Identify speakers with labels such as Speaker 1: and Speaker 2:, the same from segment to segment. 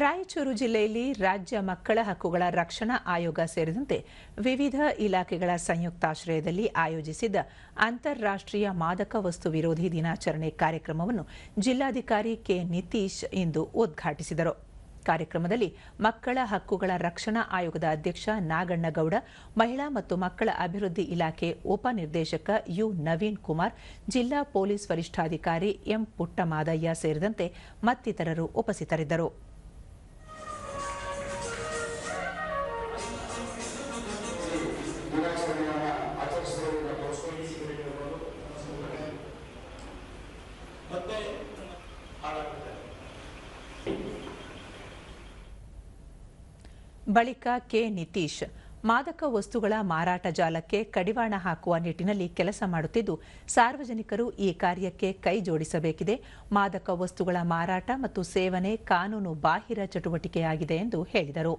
Speaker 1: ರಾಯಚೂರು ಜಿಲ್ಲೆಯಲ್ಲಿ ರಾಜ್ಯ ಮಕ್ಕಳ ಹಕ್ಕುಗಳ ರಕ್ಷಣಾ ಆಯೋಗ ಸೇರಿದಂತೆ ವಿವಿಧ ಇಲಾಖೆಗಳ ಸಂಯುಕ್ತಾಶ್ರಯದಲ್ಲಿ ಆಯೋಜಿಸಿದ್ದ ಅಂತಾರಾಷ್ಟ್ರೀಯ ಮಾದಕ ವಸ್ತು ವಿರೋಧಿ ದಿನಾಚರಣೆ ಕಾರ್ಯಕ್ರಮವನ್ನು ಜಿಲ್ಲಾಧಿಕಾರಿ ಕೆ ನಿತೀಶ್ ಇಂದು ಉದ್ಘಾಟಿಸಿದರು. ಕಾರ್ಯಕ್ರಮದಲ್ಲಿ ಮಕ್ಕಳ ಹಕ್ಕುಗಳ ರಕ್ಷಣಾ ಆಯೋಗದ ಅಧ್ಯಕ್ಷ ನಾಗಣ್ಣಗೌಡ, ಮಹಿಳಾ ಮತ್ತು ಮಕ್ಕಳ ಅಭಿವೃದ್ಧಿ ಇಲಾಖೆ ಉಪನಿರ್ದೇಶಕ ಯು ನವೀನ್ ಕುಮಾರ್, ಜಿಲ್ಲಾ ಪೊಲೀಸ್ ವರಿಷ್ಠಾಧಿಕಾರಿ ಎಂ ಪುಟ್ಟಮಾದಯ್ಯ ಸೇರಿದಂತೆ ಮತ್ತಿತರರು ಉಪಸ್ಥಿತರಿದ್ದರು. ಬಳಿಕ ಕೆ ನಿತೀಶ್ ಮಾದಕ ವಸ್ತುಗಳ ಮಾರಾಟ ಜಾಲಕ್ಕೆ ಕಡಿವಾಣ ಹಾಕುವ ನಿಟ್ಟಿನಲ್ಲಿ ಕೆಲಸ ಮಾಡುತ್ತಿದ್ದು ಸಾರ್ವಜನಿಕರು ಈ ಕಾರ್ಯಕ್ಕೆ ಕೈ ಜೋಡಿಸಬೇಕಿದೆ. ಮಾದಕ ವಸ್ತುಗಳ ಮಾರಾಟ ಮತ್ತು ಸೇವನೆ ಕಾನೂನು ಬಾಹಿರ ಚಟುವಟಿಕೆಯಾಗಿದೆ ಎಂದು ಹೇಳಿದರು.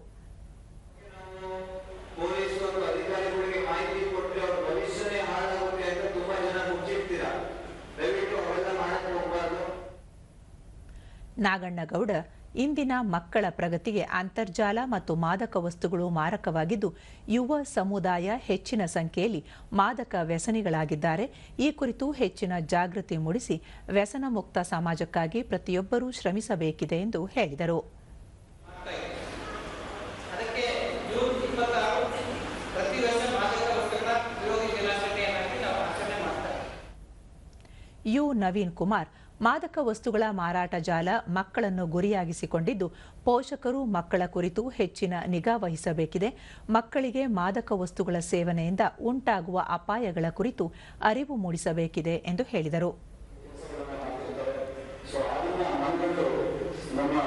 Speaker 1: ನಾಗಣ್ಣಗೌಡ ಇಂದಿನ ಮಕ್ಕಳ ಪ್ರಗತಿಗೆ ಅಂತರ್ಜಾಲ ಮತ್ತು ಮಾದಕ ವಸ್ತುಗಳು ಮಾರಕವಾಗಿದ್ದು ಯುವ ಸಮುದಾಯ ಹೆಚ್ಚಿನ ಸಂಖ್ಯೆಯಲ್ಲಿ ಮಾದಕ ವ್ಯಸನಿಗಳಾಗಿದ್ದಾರೆ. ಈ ಕುರಿತು ಹೆಚ್ಚಿನ ಜಾಗೃತಿ ಮೂಡಿಸಿ ವ್ಯಸನ ಮುಕ್ತ ಸಮಾಜಕ್ಕಾಗಿ ಪ್ರತಿಯೊಬ್ಬರೂ ಶ್ರಮಿಸಬೇಕಿದೆ ಎಂದು ಹೇಳಿದರು. ಯು ನವೀನ್ ಕುಮಾರ್ ಮಾದಕ ವಸ್ತುಗಳ ಮಾರಾಟ ಜಾಲ ಮಕ್ಕಳನ್ನು ಗುರಿಯಾಗಿಸಿಕೊಂಡಿದ್ದು, ಪೋಷಕರು ಮಕ್ಕಳ ಕುರಿತು ಹೆಚ್ಚಿನ ನಿಗಾ ವಹಿಸಬೇಕಿದೆ. ಮಕ್ಕಳಿಗೆ ಮಾದಕ ವಸ್ತುಗಳ ಸೇವನೆಯಿಂದ ಉಂಟಾಗುವ ಅಪಾಯಗಳ ಕುರಿತು ಅರಿವು ಮೂಡಿಸಬೇಕಿದೆ ಎಂದು ಹೇಳಿದರು.
Speaker 2: ನಮ್ಮ